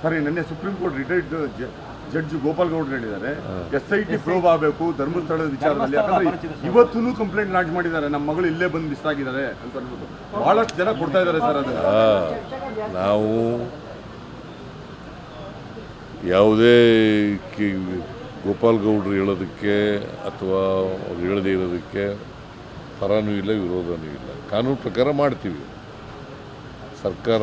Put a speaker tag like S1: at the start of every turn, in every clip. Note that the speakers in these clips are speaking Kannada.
S1: ಸರಿ ನಿನ್ನೆ supreme court retired judge Gopal ಗೌಡ್ರು ಹೇಳಿದ್ದಾರೆ. ಎಸ್ ಐ ಟಿ ಪ್ರೋಬ್ ಆಗಬೇಕು ಧರ್ಮಸ್ಥಳದ ವಿಚಾರದಲ್ಲಿ. ಯಾಕಂದ್ರೆ ಇವತ್ತೂ ಕಂಪ್ಲೇಂಟ್ ಲಾಂಚ್ ಮಾಡಿದ್ದಾರೆ. ನಮ್ಮ ಮಗಳು ಇಲ್ಲೇ ಬಂದು ಮಿಸ್ ಆಗಿದ್ದಾರೆ ಅಂತ ಬಹಳಷ್ಟು ಜನ ಕೊಡ್ತಾ ಇದ್ದಾರೆ ಸರ್ ಅದನ್ನ.
S2: ನಾವು ಯಾವುದೇ ಕಿ- ಗೋಪಾಲ್ ಗೌಡ್ರು ಹೇಳೋದಕ್ಕೆ ಅಥವಾ ಅವ್ರು ಹೇಳದೇ ಇರೋದಕ್ಕೆ ಪರನೂ ಇಲ್ಲ ವಿರೋಧನೂ ಇಲ್ಲ. ಕಾನೂನು ಪ್ರಕಾರ ಮಾಡ್ತೀವಿ. ಸರ್ಕಾರ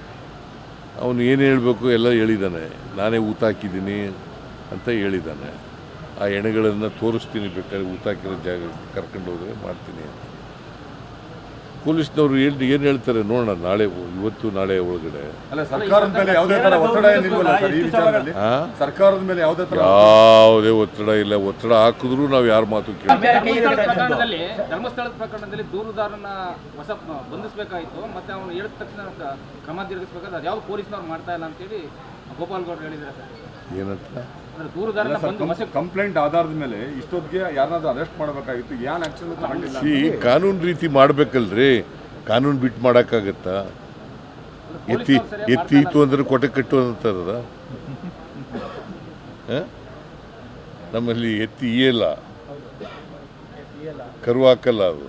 S2: ಅವನು ಏನು ಹೇಳಬೇಕು ಎಲ್ಲ ಹೇಳಿದ್ದಾನೆ ನಾನೇ ಊತ ಹಾಕಿದ್ದೀನಿ ಅಂತ ಹೇಳಿದ್ದಾನೆ ಆ ಎಣೆಗಳನ್ನು ತೋರಿಸ್ತೀನಿ ಬೇಕಾದ್ರೆ ಊತ ಹಾಕಿರೋ ಜಾಗ ಕರ್ಕೊಂಡು ಹೋದರೆ ಮಾಡ್ತೀನಿ ಅಂತ. ಪೊಲೀಸ್ನವ್ರು ಏನು ಏನು ಹೇಳ್ತಾರೆ ನೋಡೋಣ ನಾಳೆ ಇವತ್ತು ನಾಳೆ ಒಳಗಡೆ.
S1: ಅಲ್ಲ ಸರ್ಕಾರದ ಮೇಲೆ ಯಾವುದೇ ತರ ಒತ್ತಡ ಏನಿಲ್ವಲ್ಲ ಸರ್ ಈ ವಿಚಾರದಲ್ಲಿ.
S2: ಆ?
S1: ಸರ್ಕಾರದ ಮೇಲೆ ಯಾವುದೇ ತರ
S2: ಯಾವುದೇ ಒತ್ತಡ ಇಲ್ಲ. ಒತ್ತಡ ಹಾಕಿದ್ರು ನಾವು ಯಾರ ಮಾತು ಕೇಳಿ
S3: ಧರ್ಮಸ್ಥಳದ ಪ್ರಕರಣದಲ್ಲಿ ಧರ್ಮಸ್ಥಳದ ಪ್ರಕರಣದಲ್ಲಿ ದೂರುದಾರನ ಹೊಸ ಬಂಧಿಸಬೇಕಾಯಿತು ಮತ್ತೆ ಅವನು ಹೇಳಿದ ತಕ್ಷಣ ಕ್ರಮ ಜರುಗಿಸಬೇಕಾದ್ರೆ ಅದು ಯಾವ್ದು ಪೊಲೀಸ್ನವ್ರು ಮಾಡ್ತಾ ಇಲ್ಲ ಅಂತೇಳಿ ಗೋಪಾಲ್ ಗೌಡ್ರು ಹೇಳಿದ್ದಾರೆ ಸರ್.
S2: ಏನಂತ?
S3: ಅಂದ್ರೆ ದೂರುದಾರನ ಬಂದು
S1: ಕಂಪ್ಲೇಂಟ್ ಆಧಾರದ ಮೇಲೆ ಇಷ್ಟೊತ್ತಿಗೆ ಯಾರನ್ನಾದ್ರೂ ಅರೆಸ್ಟ್ ಮಾಡಬೇಕಾಗಿತ್ತು. ಏನ್ ಆಕ್ಷನ್ ತಗೊಂಡಿಲ್ಲ.
S2: ಸಿ ಕಾನೂನು ರೀತಿ ಮಾಡಬೇಕಲ್ರಿ. ಕಾನೂನು ಬಿಟ್ಟು ಮಾಡೋಕ್ಕಾಗತ್ತಾ? ಎತ್ತಿ ಎತ್ತೀತು ಅಂದ್ರೆ ಕೊಟೆ ಕಟ್ಟು ಅಂತಾರದ ನಮ್ಮಲ್ಲಿ ಎತ್ತಿ ಇಯಲ್ಲ. ಕರು ಹಾಕಲ್ಲ ಅದು.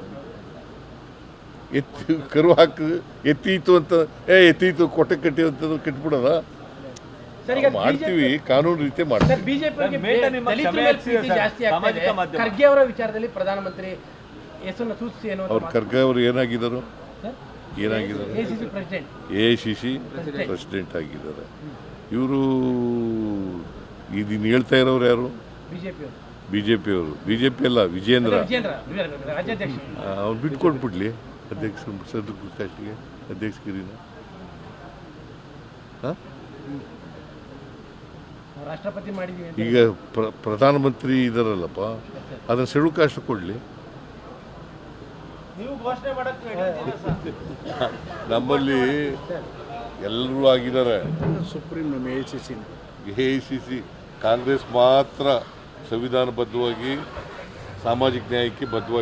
S2: ಎತ್ತಿ ಕರು ಹಾಕು ಇತ್ತು ಅಂತ ಏ ಇತ್ತು ಕೊಟ್ಟೆ ಕಟ್ಟಿ ಅಂತ ಕಟ್ಬಿಡೋದ? ಮಾಡ್ತೀವಿ ಕಾನೂನು ರೀತಿ ಮಾಡ್ತೀವಿ.
S4: ಖರ್ಗೆ ಅವರ ವಿಚಾರದಲ್ಲಿ ಪ್ರಧಾನಮಂತ್ರಿ ಹೆಸರನ್ನು ಸೂಚಿಸಿ ಏನು
S2: ಅವ್ರು ಖರ್ಗೆ ಅವರು ಏನಾಗಿದ್ದರು? ಏನಾಗಿದ್ದಾರೆ? A C C president. ಆಗಿದ್ದಾರೆ. ಇವರು ಇದನ್ನು ಹೇಳ್ತಾ ಇರೋರು ಯಾರು?
S4: ಬಿಜೆಪಿ ಅವರು.
S2: ಬಿ ಜೆ ಪಿ ಅವರು ಬಿ ಜೆ ಪಿ ಅಲ್ಲ ವಿಜೇಂದ್ರ
S4: ಅವ್ರು ಬಿಟ್ಕೊಂಡು
S2: ಅವ್ನು ಬಿಟ್ಕೊಟ್ಬಿಡ್ಲಿ ಅಧ್ಯಕ್ಷ ಸದ್ದು ಅಧ್ಯಕ್ಷ ಅಧ್ಯಕ್ಷಗಿರಿನ ಹಾಂ
S4: ನಾವು ರಾಷ್ಟ್ರಪತಿ ಮಾಡಿದೀವಿ ಅಂತ
S2: ಈಗ ಪ್ರ ಪ್ರಧಾನಮಂತ್ರಿ ಇದಾರಲ್ಲಪ್ಪ ಅದನ್ನು ಅಷ್ಟು ಕೊಡಲಿ.
S5: ನೀವು ಘೋಷಣೆ ಮಾಡಕ್ಕೆ
S2: ನಮ್ಮಲ್ಲಿ ಎಲ್ಲರೂ ಆಗಿದ್ದಾರೆ.
S6: Supreme A C C
S2: A I C C Congress ಮಾತ್ರ ಸಂವಿಧಾನಬದ್ಧವಾಗಿ ಸಾಮಾಜಿಕ ನ್ಯಾಯಕ್ಕೆ ಬದ್ಧವಾಗಿ